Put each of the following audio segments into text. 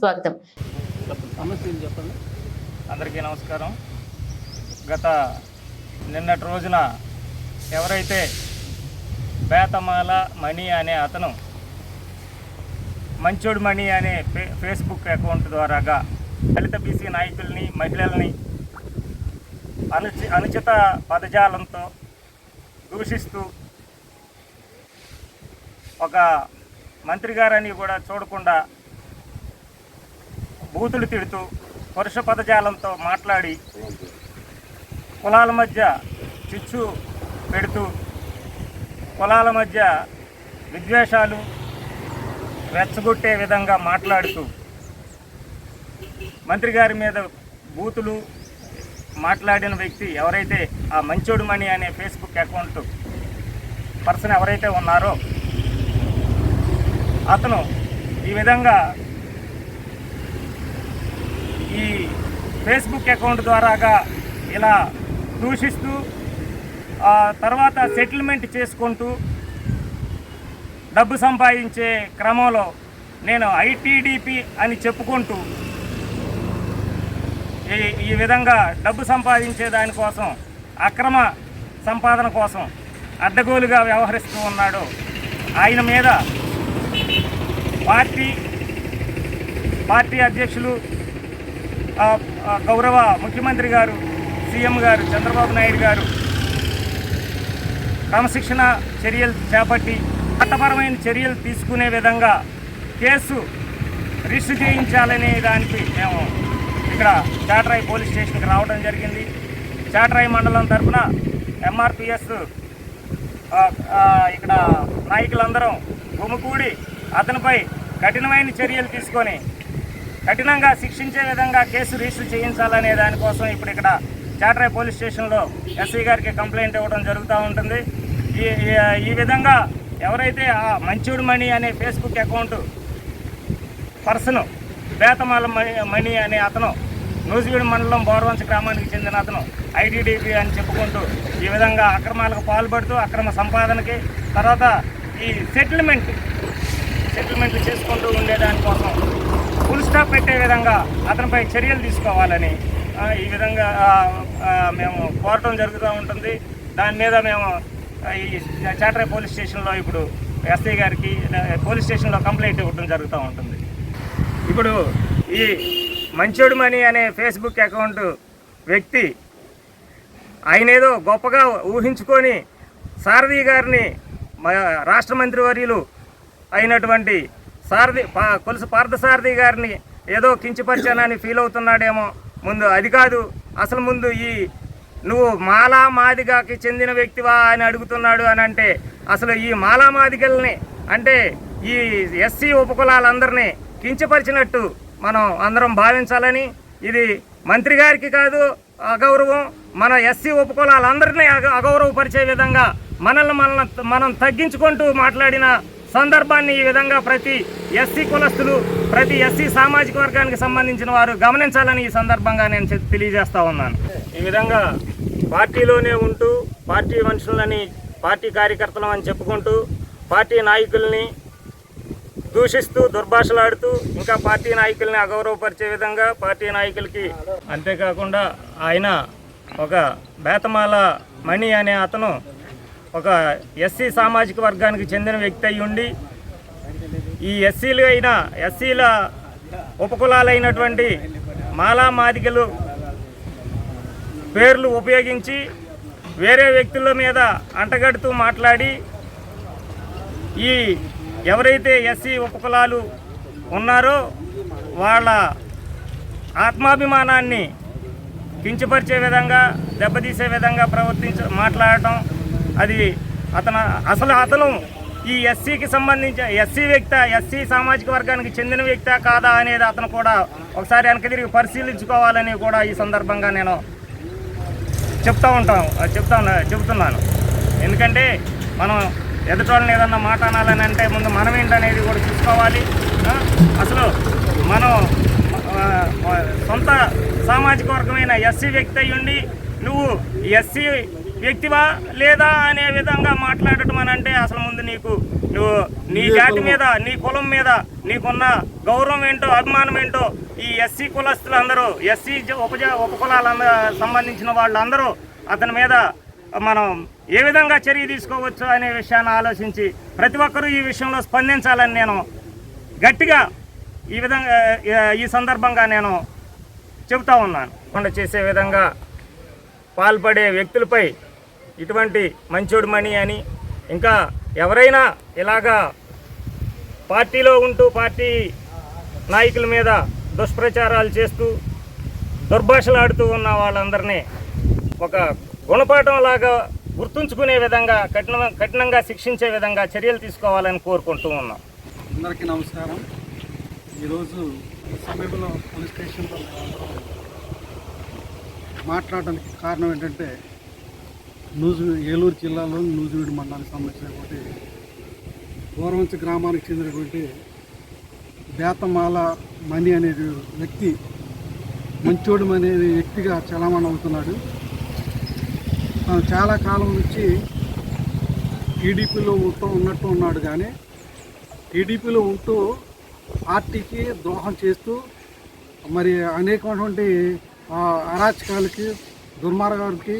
స్వాగతం చెప్పండి అందరికీ నమస్కారం. గత నిన్నటి రోజున ఎవరైతే బేతమాల మణి అనే అతను మంచోడు మణి అనే ఫే ఫేస్బుక్ అకౌంట్ ద్వారాగా దళిత బీసీ నాయకుల్ని మహిళల్ని అనుచి అనుచిత పదజాలంతో దూషిస్తూ ఒక మంత్రి గారని కూడా చూడకుండా బూతులు తిడుతూ పరుష పదజాలంతో మాట్లాడి కులాల మధ్య చిచ్చు పెడుతూ కులాల మధ్య విద్వేషాలు రెచ్చగొట్టే విధంగా మాట్లాడుతూ మంత్రి గారి మీద బూతులు మాట్లాడిన వ్యక్తి ఎవరైతే ఆ మంచోడు మణి అనే ఫేస్బుక్ అకౌంట్ పర్సన్ ఎవరైతే ఉన్నారో అతను ఈ విధంగా ఈ ఫేస్బుక్ అకౌంట్ ద్వారాగా ఇలా దూషిస్తూ తర్వాత సెటిల్మెంట్ చేసుకుంటూ డబ్బు సంపాదించే క్రమంలో నేను ఐటీడీపీ అని చెప్పుకుంటూ ఈ ఈ విధంగా డబ్బు సంపాదించే దానికోసం అక్రమ సంపాదన కోసం అడ్డగోలుగా వ్యవహరిస్తూ ఉన్నాడు. ఆయన మీద పార్టీ పార్టీ అధ్యక్షులు గౌరవ ముఖ్యమంత్రి గారు సీఎం గారు చంద్రబాబు నాయుడు గారు క్రమశిక్షణ చర్యలు చేపట్టి చట్టపరమైన చర్యలు తీసుకునే విధంగా కేసు రిజిస్టర్ చేయించాలనే దానికి మేము ఇక్కడ చాటరాయి పోలీస్ స్టేషన్కి రావడం జరిగింది. చాటరాయి మండలం తరఫున ఎంఆర్పిఎస్ ఇక్కడ నాయకులందరం గుమికూడి అతనిపై కఠినమైన చర్యలు తీసుకొని కఠినంగా శిక్షించే విధంగా కేసు రిజిస్టర్ చేయించాలనే దానికోసం ఇప్పుడు ఇక్కడ చాటరాయ్ పోలీస్ స్టేషన్లో ఎస్ఐ గారికి కంప్లైంట్ ఇవ్వడం జరుగుతూ ఉంటుంది. ఈ ఈ- విధంగా ఎవరైతే ఆ మంచూడు మణి అనే Facebook account person Bethamala Mani Mani అనే అతను నూజివీడు మండలం బోర్వంశ గ్రామానికి చెందిన అతను ఐటీడీపీ అని చెప్పుకుంటూ ఈ విధంగా అక్రమాలకు పాల్పడుతూ అక్రమ సంపాదనకి తర్వాత ఈ సెటిల్మెంట్ సెటిల్మెంట్లు చేసుకుంటూ ఉండేదానికోసం ఫుల్ స్టాప్ పెట్టే విధంగా అతనిపై చర్యలు తీసుకోవాలని ఈ విధంగా మేము కోరటం జరుగుతూ ఉంటుంది. దాని మీద మేము ఈ చాటరాయ్ పోలీస్ స్టేషన్లో ఇప్పుడు ఎస్ఐ గారికి పోలీస్ స్టేషన్లో కంప్లైంట్ ఇవ్వడం జరుగుతూ ఉంటుంది. ఇప్పుడు ఈ మంచోడు మణి అనే ఫేస్బుక్ అకౌంట్ వ్యక్తి ఆయన ఏదో గొప్పగా ఊహించుకొని సారథి గారిని మా రాష్ట్ర మంత్రివర్యులు అయినటువంటి సారథి పా కొలుసు పార్థసారథి గారిని ఏదో కించపరిచానని ఫీల్ అవుతున్నాడేమో. ముందు అది కాదు అసలు ముందు ఈ నువ్వు మాలా మాదిగకి చెందిన వ్యక్తివా అని అడుగుతున్నాడు అని అంటే అసలు ఈ మాలా మాదిగల్ని అంటే ఈ ఎస్సీ ఉపకులాలందరినీ కించపరిచినట్టు మనం అందరం భావించాలని ఇది మంత్రి గారికి కాదు అగౌరవం. మన ఎస్సీ ఉపకులాలందరినీ అగౌరవపరిచే విధంగా మనల్ని మనల్ని మనం తగ్గించుకుంటూ మాట్లాడిన సందర్భాన్ని ఈ విధంగా ప్రతి ఎస్సీ కులస్తులు ప్రతి ఎస్సీ సామాజిక వర్గానికి సంబంధించిన వారు గమనించాలని ఈ సందర్భంగా నేను తెలియజేస్తా ఉన్నాను. ఈ విధంగా పార్టీలోనే ఉంటూ పార్టీ మనుషులని పార్టీ కార్యకర్తలు అని చెప్పుకుంటూ పార్టీ నాయకుల్ని దూషిస్తూ దుర్భాషలాడుతూ ఇంకా పార్టీ నాయకుల్ని అగౌరవపరిచే విధంగా పార్టీ నాయకులకి అంతేకాకుండా ఆయన ఒక బేతమాల మణి అనే అతను ఒక ఎస్సీ సామాజిక వర్గానికి చెందిన వ్యక్తి అయి ఉండి ఈ ఎస్సీలు అయిన ఎస్సీల ఉపకులాలైనటువంటి మాలా మాదిగలు పేర్లు ఉపయోగించి వేరే వ్యక్తుల మీద అంటగడుతూ మాట్లాడి ఈ ఎవరైతే ఎస్సీ ఉపకులాలు ఉన్నారో వాళ్ళ ఆత్మాభిమానాన్ని కించపరిచే విధంగా దెబ్బతీసే విధంగా ప్రవర్తించ మాట్లాడటం అది అతను అసలు అతను ఈ ఎస్సీకి సంబంధించిన ఎస్సీ వ్యక్త ఎస్సీ సామాజిక వర్గానికి చెందిన వ్యక్త కాదా అనేది అతను కూడా ఒకసారి వెనక తిరిగి పరిశీలించుకోవాలని కూడా ఈ సందర్భంగా నేను చెప్తా ఉంటాం చెప్తా చెబుతున్నాను. ఎందుకంటే మనం ఎదుటోళ్ళని ఏదన్నా మాట అనాలని అంటే ముందు మనం ఏంటనేది కూడా చూసుకోవాలి. అసలు మనం సొంత సామాజిక వర్గమైన ఎస్సీ వ్యక్తి అయ్యుండి నువ్వు ఎస్సీ వ్యక్తివా లేదా అనే విధంగా మాట్లాడటం అని అంటే అసలు ముందు నీకు నువ్వు నీ జాతి మీద నీ కులం మీద నీకున్న గౌరవం ఏంటో అభిమానం ఏంటో ఈ ఎస్సీ కులస్తులందరూ ఎస్సీ ఉపజ ఉపకులాలందరూ సంబంధించిన వాళ్ళందరూ అతని మీద మనం ఏ విధంగా చర్య తీసుకోవచ్చు అనే విషయాన్ని ఆలోచించి ప్రతి ఒక్కరూ ఈ విషయంలో స్పందించాలని నేను గట్టిగా ఈ విధంగా ఈ సందర్భంగా నేను చెబుతా ఉన్నాను. కొండ చేసే విధంగా పాల్పడే వ్యక్తులపై ఇటువంటి మంచోడు మణి అని ఇంకా ఎవరైనా ఇలాగా పార్టీలో ఉంటూ పార్టీ నాయకుల మీద దుష్ప్రచారాలు చేస్తూ దుర్భాషలాడుతూ ఉన్న వాళ్ళందరినీ ఒక గుణపాఠంలాగా గుర్తుంచుకునే విధంగా కఠిన కఠినంగా శిక్షించే విధంగా చర్యలు తీసుకోవాలని కోరుకుంటూ ఉన్నాం. అందరికీ నమస్కారం. ఈరోజు సమీపంలో పోలీస్ స్టేషన్లో మాట్లాడడానికి కారణం ఏంటంటే నూజు ఏలూరు జిల్లాలో నూజివీడు మండలానికి సంబంధించినటువంటి గౌరవంచ గ్రామానికి చెందినటువంటి బేతమాల మణి అనే వ్యక్తి మంచోడు అనే వ్యక్తిగా చలామణి అవుతున్నాడు. తను చాలా కాలం నుంచి టీడీపీలో ఉంటూ ఉన్నట్టు ఉన్నాడు కానీ టీడీపీలో ఉంటూ పార్టీకి ద్రోహం చేస్తూ మరి అనేకమైనటువంటి అరాచకాలకి దుర్మార్గాలకి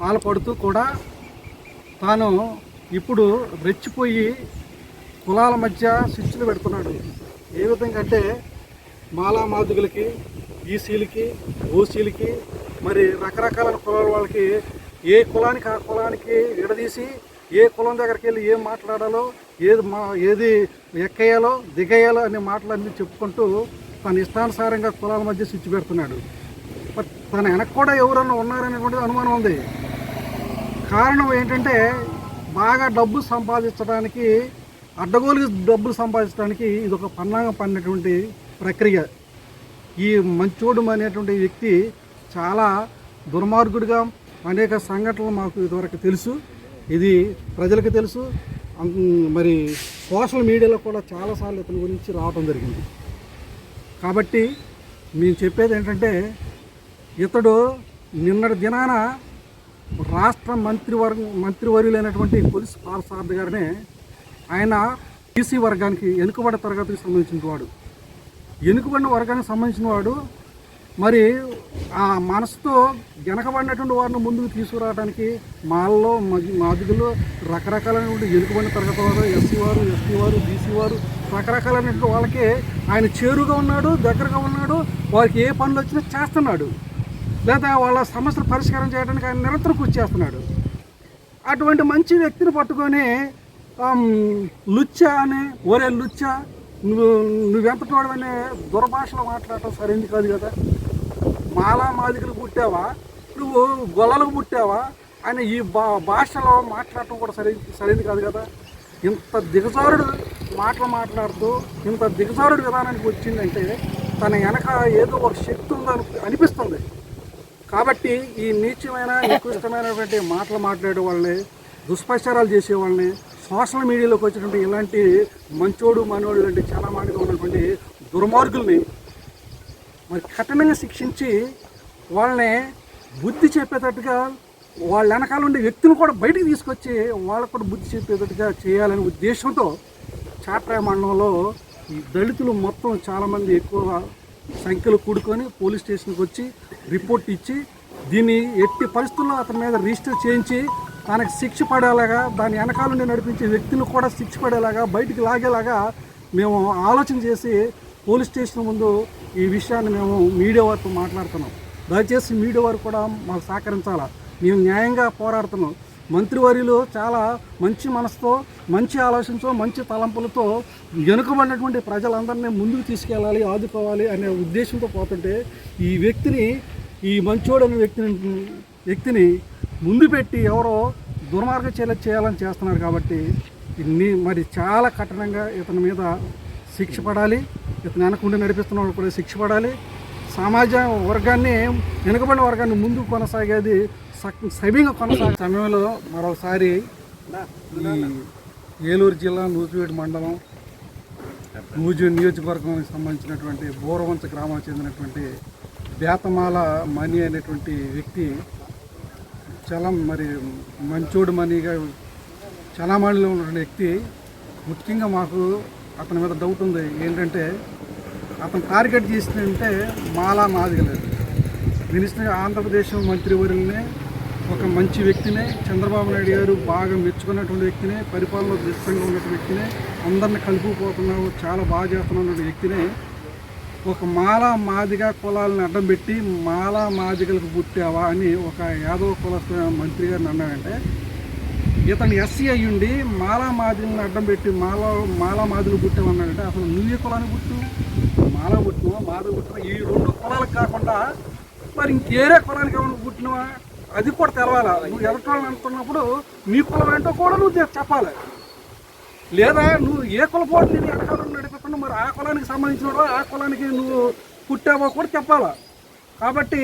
పాల్పడుతూ కూడా తాను ఇప్పుడు రెచ్చిపోయి కులాల మధ్య శిక్షలు పెడుతున్నాడు. ఏ విధంగా అంటే మాలామాదుగులకి ఈసీలకి ఓసీలకి మరి రకరకాల కులాల వాళ్ళకి ఏ కులానికి ఆ కులానికి విడదీసి ఏ కులం దగ్గరికి వెళ్ళి ఏం మాట్లాడాలో ఏది మా ఏది ఎక్కేయాలో దిగేయాలో అనే మాటలన్నీ చెప్పుకుంటూ తన ఇష్టానుసారంగా కులాల మధ్య స్విచ్ పెడుతున్నాడు. తన వెనక కూడా ఎవరన్నా ఉన్నారనేటువంటిది అనుమానం ఉంది. కారణం ఏంటంటే బాగా డబ్బు సంపాదించడానికి అడ్డగోలుగా డబ్బులు సంపాదించడానికి ఇది ఒక పన్నాగం పడినటువంటి ప్రక్రియ. ఈ మంచోడు అనేటువంటి వ్యక్తి చాలా దుర్మార్గుడిగా అనేక సంఘటనలు మాకు ఇదివరకు తెలుసు. ఇది ప్రజలకు తెలుసు. మరి సోషల్ మీడియాలో కూడా చాలాసార్లు ఇతని గురించి రావడం జరిగింది. కాబట్టి మేము చెప్పేది ఏంటంటే ఇతడు నిన్నటి దినాన రాష్ట్ర మంత్రివర్గ మంత్రివర్యులైనటువంటి కొలిసి పాలసారథి గారిని ఆయన బీసీ వర్గానికి వెనుకబడిన తరగతికి సంబంధించిన వాడు. వెనుకబడిన వర్గానికి సంబంధించిన వాడు. మరి ఆ మనసుతో వెనకబడినటువంటి వారిని ముందుకు తీసుకురావడానికి మాల్లో మాదిగులు రకరకాలైనటువంటి వెనుకబడిన తరగతి వారు ఎస్సీ వారు ఎస్టీ వారు బీసీ వారు రకరకాలైనటువంటి వాళ్ళకి ఆయన చేరుగా ఉన్నాడు దగ్గరగా ఉన్నాడు వారికి ఏ పనులు వచ్చినా చేస్తున్నాడు. లేదా వాళ్ళ సమస్యలు పరిష్కారం చేయడానికి ఆయన నిరంతరం కృషి చేస్తున్నాడు. అటువంటి మంచి వ్యక్తిని పట్టుకొని లుచ్చా అని ఒరే లుచ్చా నువ్వు నువ్వెంత అనే దురభాషలో మాట్లాడటం సరైంది కాదు కదా. మాలా మాదికలు పుట్టావా? నువ్వు గొల్లలకు పుట్టావా? అని ఈ బా భాషలో మాట్లాడటం కూడా సరి సరైంది కాదు కదా. ఇంత దిగజారుడు మాటలు మాట్లాడుతూ ఇంత దిగజారుడు విధానానికి వచ్చిందంటే తన వెనక ఏదో ఒక శక్తి ఉందని అనిపిస్తుంది. కాబట్టి ఈ నీచమైన నికృష్టమైనటువంటి మాటలు మాట్లాడే వాళ్ళని దుష్ప్రచారాలు చేసే వాళ్ళని సోషల్ మీడియాలోకి వచ్చినటువంటి ఇలాంటి మంచోడు మనోడు లాంటి చాలా మాటగా ఉన్నటువంటి దుర్మార్గుల్ని మరి కఠినంగా శిక్షించి వాళ్ళని బుద్ధి చెప్పేటట్టుగా వాళ్ళ వెనకాల ఉండే వ్యక్తిని కూడా బయటికి తీసుకొచ్చి వాళ్ళకు కూడా బుద్ధి చెప్పేటట్టుగా చేయాలనే ఉద్దేశంతో చాట్రాయ మండలంలో ఈ దళితులు మొత్తం చాలామంది ఎక్కువ సంఖ్యలో కూడుకొని పోలీస్ స్టేషన్కి వచ్చి రిపోర్ట్ ఇచ్చి దీన్ని ఎట్టి పరిస్థితుల్లో అతని మీద రిజిస్టర్ చేయించి తనకి శిక్ష పడేలాగా దాని వెనకాల నుండి నడిపించే వ్యక్తులు కూడా శిక్ష పడేలాగా బయటికి లాగేలాగా మేము ఆలోచన చేసి పోలీస్ స్టేషన్ ముందు ఈ విషయాన్ని మేము మీడియా వారితో మాట్లాడుతున్నాం. దయచేసి మీడియా వారు కూడా మాకు సహకరించాలా? మేము న్యాయంగా పోరాడుతున్నాం. మంత్రివర్యులు చాలా మంచి మనసుతో మంచి ఆలోచనతో మంచి తలంపులతో వెనుకబడినటువంటి ప్రజలందరినీ ముందుకు తీసుకెళ్ళాలి ఆదుకోవాలి అనే ఉద్దేశంతో పోతుంటే ఈ వ్యక్తిని ఈ మంచోడు అనే వ్యక్తిని వ్యక్తిని ముందు పెట్టి ఎవరో దుర్మార్గ చర్య చేయాలని చేస్తున్నారు కాబట్టి ఇన్ని మరి చాలా కఠినంగా ఇతని మీద శిక్ష పడాలి. ఇతను వెనకుండి నడిపిస్తున్న వాళ్ళు కూడా శిక్ష పడాలి. సమాజ వర్గాన్ని వెనుకబడిన వర్గాన్ని ముందుకు కొనసాగేది సవ్యంగా కొనసాగే సమయంలో మరోసారి ఈ ఏలూరు జిల్లా నూజివీడు మండలం నూజు నియోజకవర్గానికి సంబంధించినటువంటి బోరవంచ గ్రామానికి చెందినటువంటి బేతమాల మణి అనేటువంటి వ్యక్తి చాలా మరి మంచోడు మణిగా చలామణిలో ఉన్న వ్యక్తి ముఖ్యంగా మాకు అతని మీద డౌట్ ఉంది. ఏంటంటే అతను టార్గెట్ చేసిందంటే మాలా మాదిగలేదు. మినిస్టర్ ఆంధ్రప్రదేశ్ మంత్రివర్యుల్ని ఒక మంచి వ్యక్తిని చంద్రబాబు నాయుడు గారు బాగా మెచ్చుకున్నటువంటి వ్యక్తిని పరిపాలనలో దృష్టంగా ఉన్నటువంటి వ్యక్తిని అందరిని కలుపుకుపోతున్నావు చాలా బాగా చేస్తున్న వ్యక్తిని ఒక మాల మాదిగ కులాలను అడ్డం పెట్టి మాల మాదిగలకు పుట్టావా అని ఒక యాదవ కులస్థ మంత్రి గారిని అన్నాడంటే ఇతను ఎస్సీ అయ్యుండి మాలా మాదిగలను అడ్డం పెట్టి మాల మాలా మాదిగలు పుట్టామన్నాడంటే అసలు నువ్వే కులాన్ని పుట్టు మాలా పుట్టినవా మాదిగ పుట్టినవా? ఈ రెండు కులాలకు కాకుండా మరి ఇంకేరే కులానికి ఏమైనా పుట్టినవా? అది కూడా తెలవాలి. నువ్వు ఎలక్ట్రాన్ అంటున్నప్పుడు నీ కులం ఏంటో కూడా నువ్వు చెప్పాలి. లేదా నువ్వు ఏ కులపోటు నేను ఎలక్ట్రాన్ నడిపిస్తున్నా మరి ఆ కులానికి సంబంధించిన ఆ కులానికి నువ్వు పుట్టావో కూడా చెప్పాలా. కాబట్టి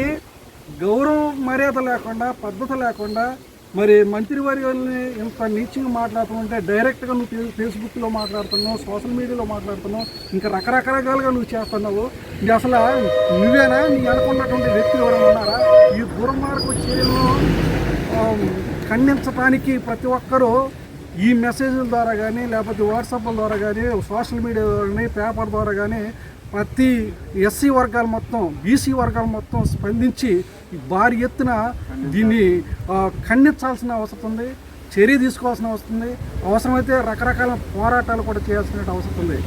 గౌరవం మర్యాద లేకుండా పద్ధతి లేకుండా మరి మంత్రివర్యుల్ని ఇంత నీచంగా మాట్లాడుతుంటే డైరెక్ట్గా నువ్వు ఫేస్బుక్లో మాట్లాడుతున్నావు సోషల్ మీడియాలో మాట్లాడుతున్నావు ఇంకా రకరకరకాలుగా నువ్వు చేస్తున్నావు. అసలు నువ్వేనా? నీ అనుకున్నటువంటి వ్యక్తులు ఎవరైనా ఉన్నారా? ఈ దూరం ఖండించడానికి ప్రతి ఒక్కరూ ఈ మెసేజ్ల ద్వారా కానీ లేకపోతే వాట్సాప్ల ద్వారా కానీ సోషల్ మీడియా ద్వారా కానీ పేపర్ ద్వారా కానీ ప్రతి ఎస్సీ వర్గాలు మొత్తం బీసీ వర్గాలు మొత్తం స్పందించి భారీ ఎత్తున దీన్ని ఖండించాల్సిన అవసరం ఉంది చర్య తీసుకోవాల్సిన అవసరం ఉంది. అవసరమైతే రకరకాల పోరాటాలు కూడా చేయాల్సిన అవసరం ఉంది.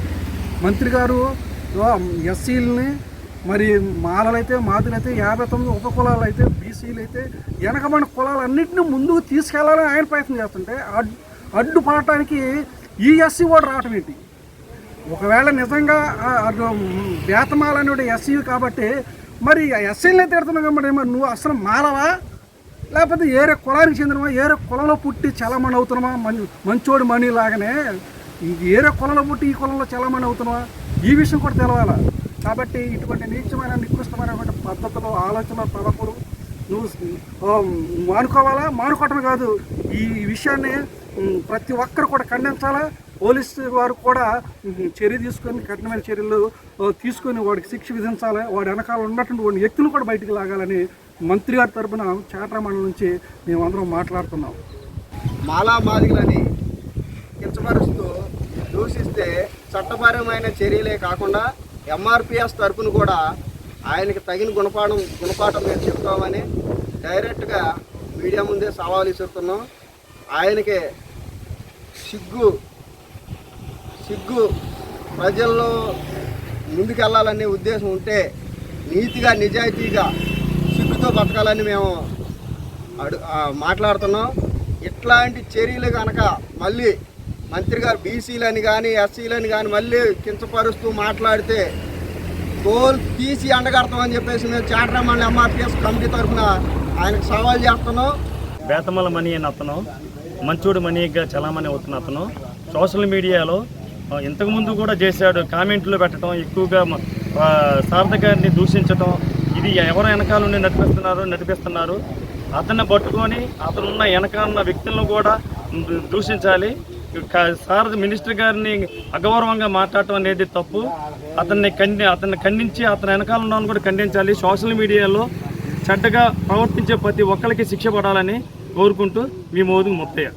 మంత్రి గారు ఎస్సీలని మరి మాలలైతే మాదులైతే యాభై తొమ్మిది ఉప కులాలు అయితే బీసీలు అయితే వెనకబడిన కులాలన్నింటినీ ముందుకు తీసుకెళ్ళాలని ఆయన ప్రయత్నం చేస్తుంటే అడ్డు అడ్డుపడటానికి ఈ ఎస్సీ ఓటు రావటం ఏంటి? ఒకవేళ నిజంగా బేతమాల అనేవి ఎస్సీ కాబట్టి మరి ఎస్సీలనే తిడుతున్నావు కాబట్టి మరి నువ్వు అసలు మాలవా? లేకపోతే ఏరే కులానికి చెందినమా ఏరే కులంలో పుట్టి చలమణి అవుతున్నామా మంచి మంచోడు మణి లాగానే ఏరే కులంలో పుట్టి ఈ కులంలో చలమణి అవుతున్నావా? ఈ విషయం కూడా తెలవాలా? కాబట్టి ఇటువంటి నీచమైన నికృష్టమైనటువంటి పద్ధతులు ఆలోచన తలపులు నువ్వు మానుకోవాలా? మానుకోవటం కాదు. ఈ విషయాన్ని ప్రతి ఒక్కరు కూడా ఖండించాలా? పోలీసు వారు కూడా చర్య తీసుకొని కఠినమైన చర్యలు తీసుకొని వాడికి శిక్ష విధించాలి? వాడి వెనకాల ఉన్నటువంటి వాడి వ్యక్తులు కూడా బయటికి లాగాలని మంత్రి గారి తరపున చాట్రా మండలం నుంచి మేమందరం మాట్లాడుతున్నాం. మాలా మాదిగలని కించపరుస్తూ దూషిస్తే చట్టపరమైన చర్యలే కాకుండా ఎంఆర్పిఎస్ తరఫున కూడా ఆయనకి తగిన గుణపాఠం గుణపాఠం మేము చెప్తామని డైరెక్ట్గా మీడియా ముందే సవాలు ఇస్తున్నాం ఆయనకి సిగ్గు సిగ్గు ప్రజల్లో ముందుకెళ్ళాలనే ఉద్దేశం ఉంటే నీతిగా నిజాయితీగా సిగ్గుతో బతకాలని మేము అడు మాట్లాడుతున్నాం. ఇట్లాంటి చర్యలు కనుక మళ్ళీ మంత్రి గారు బీసీలని కానీ ఎస్సీలని కానీ మళ్ళీ కించపరుస్తూ మాట్లాడితే తోలు తీసి ఎండగడతామని చెప్పేసి మేము చాట్రామణి ఎంఆర్పిఎస్ కమిటీ తరఫున ఆయనకు సవాల్ చేస్తున్నాం. బేతమల మణి అని అతను మంచోడు మణిగా చలామణి అవుతున్న అతను. సోషల్ మీడియాలో ఇంతకుముందు కూడా చేశాడు కామెంట్లు పెట్టడం ఎక్కువగా మ- శారద గారిని దూషించడం ఇది ఎవరు వెనకాల నుండి నడిపిస్తున్నారు నడిపిస్తున్నారు. అతన్ని పట్టుకొని అతనున్న వెనకాల ఉన్న వ్యక్తులను కూడా దూషించాలి. సార్ మినిస్టర్ గారిని అగౌరవంగా మాట్లాడటం అనేది తప్పు. అతన్ని ఖండి అతన్ని ఖండించి అతని వెనకాల ఉన్నాను కూడా ఖండించాలి. సోషల్ మీడియాలో చెడ్డగా ప్రవర్తించే ప్రతి ఒక్కరికి శిక్ష పడాలని కోరుకుంటూ మీ మోదు ముత్తయ్య.